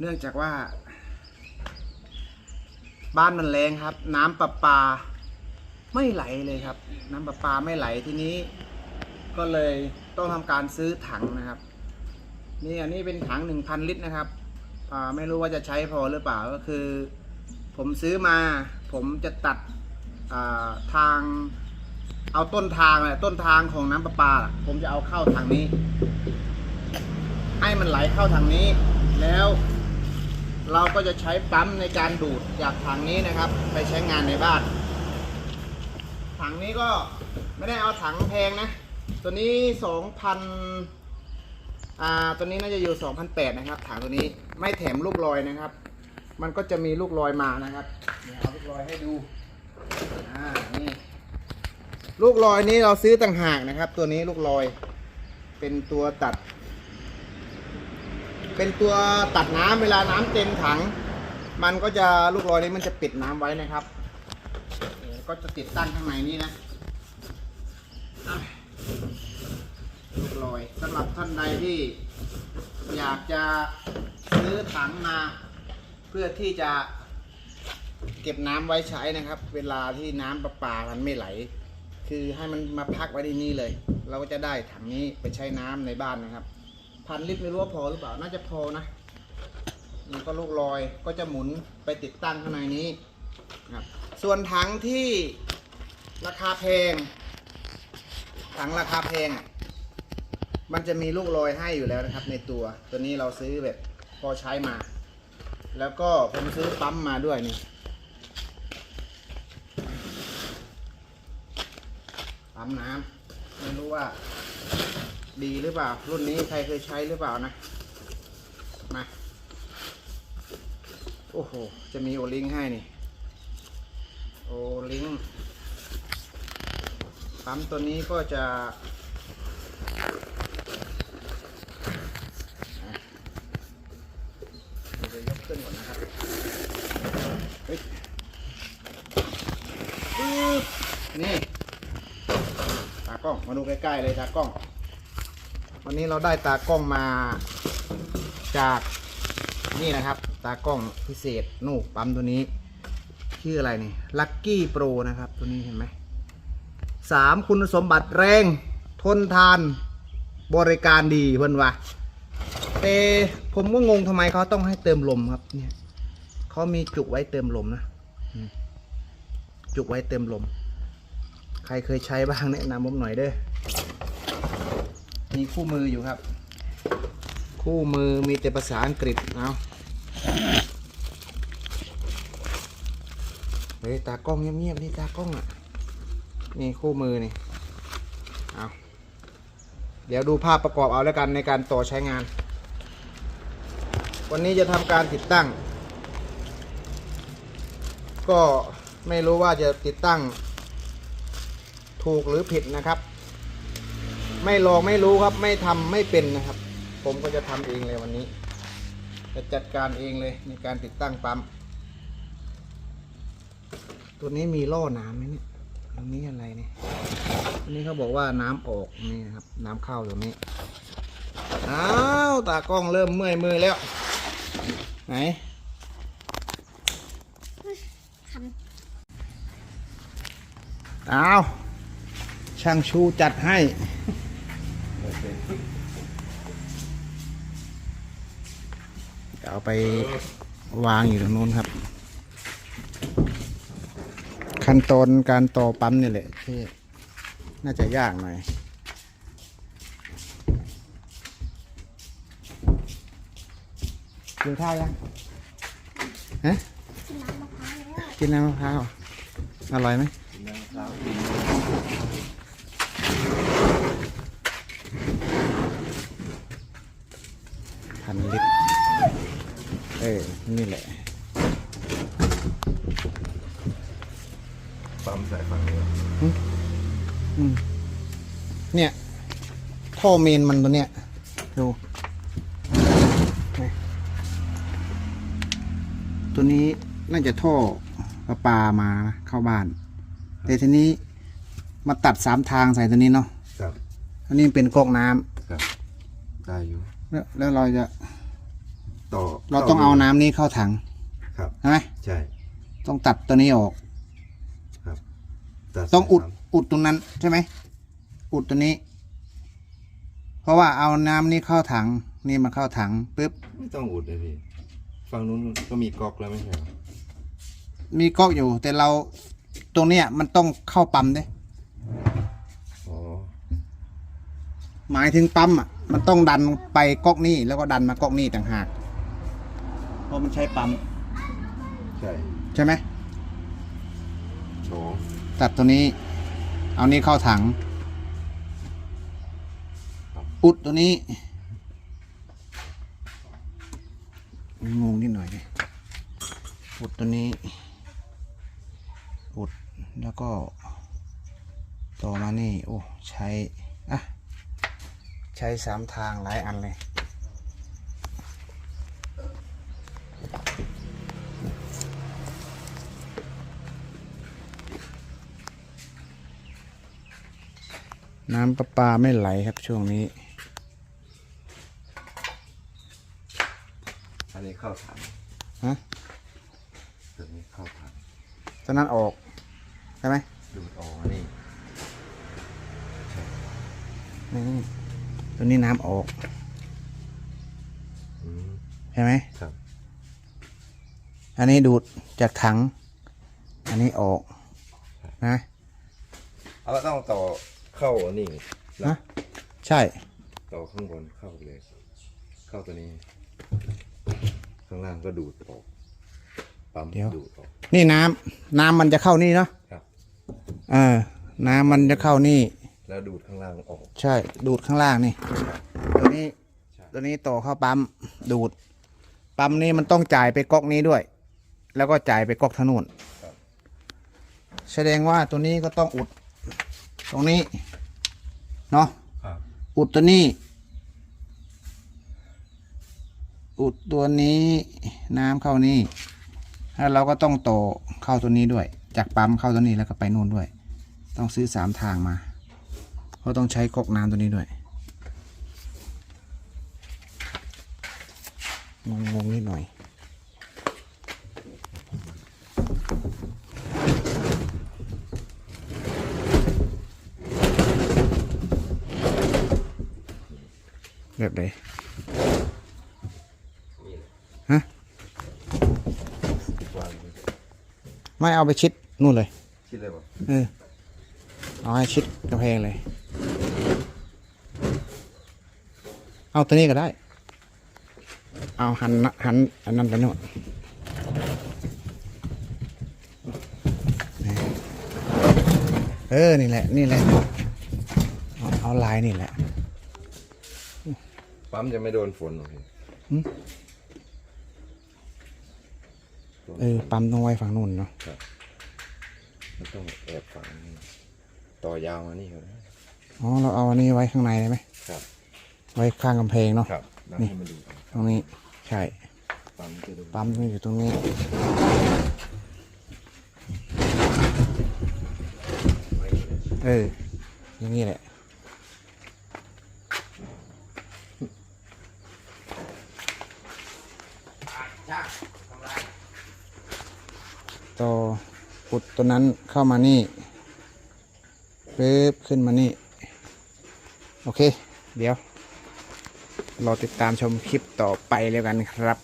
เนื่องจากว่า บ้านมันแรงครับ น้ำประปา ไม่ไหลเลยครับ น้ำประปาไม่ไหลทีนี้ ก็เลยต้องทำการซื้อถังนะครับ นี่อันนี้เป็นถังหนึ่งพันลิตรนะครับไม่รู้ว่าจะใช้พอหรือเปล่าก็คือ ผมซื้อมา ผมจะตัดาทางเอาต้นทางแหละต้นทางของน้ำประปา ผมจะเอาเข้าทางนี้ ให้มันไหลเข้าทางนี้ แล้วเราก็จะใช้ปั๊มในการดูดจากถังนี้นะครับ ไปใช้งานในบ้าน ถังนี้ก็ไม่ได้เอาถังแพงนะ ตัวนี้สองพันอ่าตัวนี้น่าจะอยู่สองพันแปดนะครับถังตัวนี้ไม่แถมลูกลอยนะครับ มันก็จะมีลูกลอยมานะครับเดี๋ยวเอาลูกลอยให้ดูอ่านี่ลูกลอยนี้เราซื้อต่างหากนะครับ ตัวนี้ลูกลอย เป็นตัวตัด เป็นตัวตัดน้ำเวลาน้ำเต็มถัง มันก็จะลูกลอยนี้มันจะปิดน้ำไว้นะครับ ก็จะติดตั้งข้างในนี้นะอะลูกลอยสำหรับท่านใดที่อยากจะซื้อถังมา เพื่อที่จะเก็บน้ำไว้ใช้นะครับ เวลาที่น้ำประปามันไม่ไหล คือให้มันมาพักไว้ที่นี่เลย เราก็จะได้ถังนี้ไปใช้น้ำในบ้านนะครับ พันลิตรไม่รู้ว่าพอหรือเปล่า น่าจะพอนะนี่ก็ลูกลอยก็จะหมุนไปติดตั้งข้างในนี้นะครับส่วนถังที่ราคาแพง ถังราคาแพง มันจะมีลูกลอยให้อยู่แล้วนะครับ ในตัว ตัวนี้เราซื้อแบบพอใช้มา แล้วก็ผมซื้อปั๊มมาด้วยนี่ ปั๊มน้ำไม่รู้ว่า ดีหรือเปล่า รุ่นนี้ใครเคยใช้หรือเปล่านะ มา โอ้โห จะมีโอลิงให้นี่ โอลิงปั๊มตัวนี้ก็จะอะเดี๋ยวจะยกขึ้นก่อนนะครับเฮ้ยปึ๊บนี่ ตากล้อง มาดูใกล้ๆเลยตากล้อง วันนี้เราได้ตากล้องมาจากนี่นะครับ ตากล้องพิเศษนู่นปั๊มตัวนี้ ชื่ออะไรนี่ลัคกี้โปรนะครับ ตัวนี้เห็นไหมสามคุณสมบัติแรง ทนทาน บริการดีเพื่อนวะแต่ผมก็งงทำไมเขาต้องให้เติมลมครับเนี่ยเขามีจุกไว้เติมลมนะจุกไว้เติมลม ใครเคยใช้บ้างแนะนำผมหน่อยเด้อ มีคู่มืออยู่ครับ คู่มือมีแต่ภาษาอังกฤษเอาเฮ้ยตากล้องเงียบๆนี่ตากล้องอะ นี่คู่มือนี่ เอาเดี๋ยวดูภาพประกอบเอาแล้วกันในการต่อใช้งาน วันนี้จะทำการติดตั้ง ก็ไม่รู้ว่าจะติดตั้ง ถูกหรือผิดนะครับ ไม่ลองไม่รู้ครับ ไม่ทำไม่เป็นนะครับ ผมก็จะทำเองเลยวันนี้ จะจัดการเองเลยในการติดตั้งปั๊ม ตัวนี้มีล่อน้ำไหมเนี่ยตรงนี้อะไรเนี่ยอันนี้เขาบอกว่าน้ำออกนี่นะครับ น้ำเข้าตรงนี้อ้าวตากล้องเริ่มเมื่อยมือแล้ว ไหนอ้าวช่างชูจัดให้ เอาไปวางอยู่ตรงนู้นครับ ขั้นตอนการต่อปั๊มนี่แหละที่น่าจะยากหน่อยกินข้าวยังฮะกินน้ำมะพร้าวอร่อยไหมพันลิตร เออ นี่แหละ ปั๊มสายฝั่งนี้อืมเนี่ย ท่อเมนมันตัวเนี้ย ดูนี่ตัวนี้น่าจะท่อประปามานะเข้าบ้าน แต่ทีนี้มาตัดสามทางใส่ตัวนี้เนาะ ครับ อันนี้เป็นก๊อกน้ำครับ ได้อยู่ แล้วแล้วเราจะ ต่อเราต้องเอาน้ำนี้เข้าถังครับใช่ไหมใช่ ต้องตัดตัวนี้ออกครับตัต้องอุดสายอุดตรงนั้นใช่ไหมอุดตัวนี้ เพราะว่าเอาน้ำนี้เข้าถัง นี่มาเข้าถังปุ๊บสามไม่ต้องอุดเลยพี่ฝั่งนู้นก็มีก๊อกแล้วไม่ใช่เหรอมีก๊อกอยู่ แต่เราตรงเนี้ยมันต้องเข้าปั๊มด้วยอ๋อหมายถึงปั๊มอะมันต้องดันไปก๊อกนี้แล้วก็ดันมาก๊อกนี้ต่างหาก เพราะมันใช้ปั๊มใช่ใช่ไหมโถตัดตัวนี้ เอานี้เข้าถัง อุดตัวนี้ งงนิดหน่อยดิอุดตัวนี้ อุดแล้วก็ ต่อมานี่ โอ้ ใช้ อะ ใช้สามทางหลายอันเลย น้ำประปาไม่ไหลครับช่วงนี้ อันนี้เข้าถังฮะตัวนี้เข้าถังตอนนั้นออกใช่ไหมดูดออกนี่นี่ตัวนี้น้ำออกอืมใช่ไหมครับ อันนี้ดูดจากถัง อันนี้ออกนะ เอาแล้วต้องต่อ เข้าอันนี้ฮะใช่ต่อข้างบนเข้าไปเลย เข้าตัวนี้ ข้างล่างก็ดูดออกปั๊มเดี๋ยว ดูดออกนี่น้ำน้ำมันจะเข้านี่เนาะครับ เออ น้ำมันจะเข้านี่ แล้วดูดข้างล่างออก ใช่ ดูดข้างล่างนี่ ตัวนี้ ใช่ ตัวนี้ต่อเข้าปั๊ม ดูด ปั๊มนี้มันต้องจ่ายไปก๊อกนี้ด้วย แล้วก็จ่ายไปก๊อกทางนูนแสดงว่าตัวนี้ก็ต้องอุด ตรงนี้เนาะครับ อุดตัวนี้ อุดตัวนี้น้ำเข้านี่แล้วเราก็ต้องต่อเข้าตัวนี้ด้วย จากปั๊มเข้าตัวนี้แล้วก็ไปนู่นด้วย ต้องซื้อสามทางมา เพราะต้องใช้ก๊อกน้ำตัวนี้ด้วยงงงๆนิดหน่อย แบบไหนนี่แหละฮะวางไว้ไม่เอาไปชิดนู่นเลยคิดเลยป่ะเออเอาให้ชิดกระแพงเลย เอาตัวนี้ก็ได้ เอาหันนะหันอันนั้นไปโน่นนี่เออ นี่แหละ นี่แหละ เอาเอาลายนี่แหละ ปั๊มจะไม่โดนฝนหรอกพี่หืมเออปั๊มต้องไว้ฝั่งนู่นเนาะครับมันต้องแอบฝังนี่ต่อยาวมานี่ครับอ๋อเราเอาอันนี้ไว้ข้างในได้ไหมครับไว้ข้างกำแพงเนาะครับแล้วนี่ให้มันดูดตรงนี้ใช่ ปั๊มจะดูปั๊มมันอยู่ตรงนี้ ไว้นี่เลยเอออย่างนี้แหละ ต่อปุดตัวนั้นเข้ามานี่ปึ๊บขึ้นมานี่ โอเค เดี๋ยว รอติดตามชมคลิปต่อไปแล้วกันครับ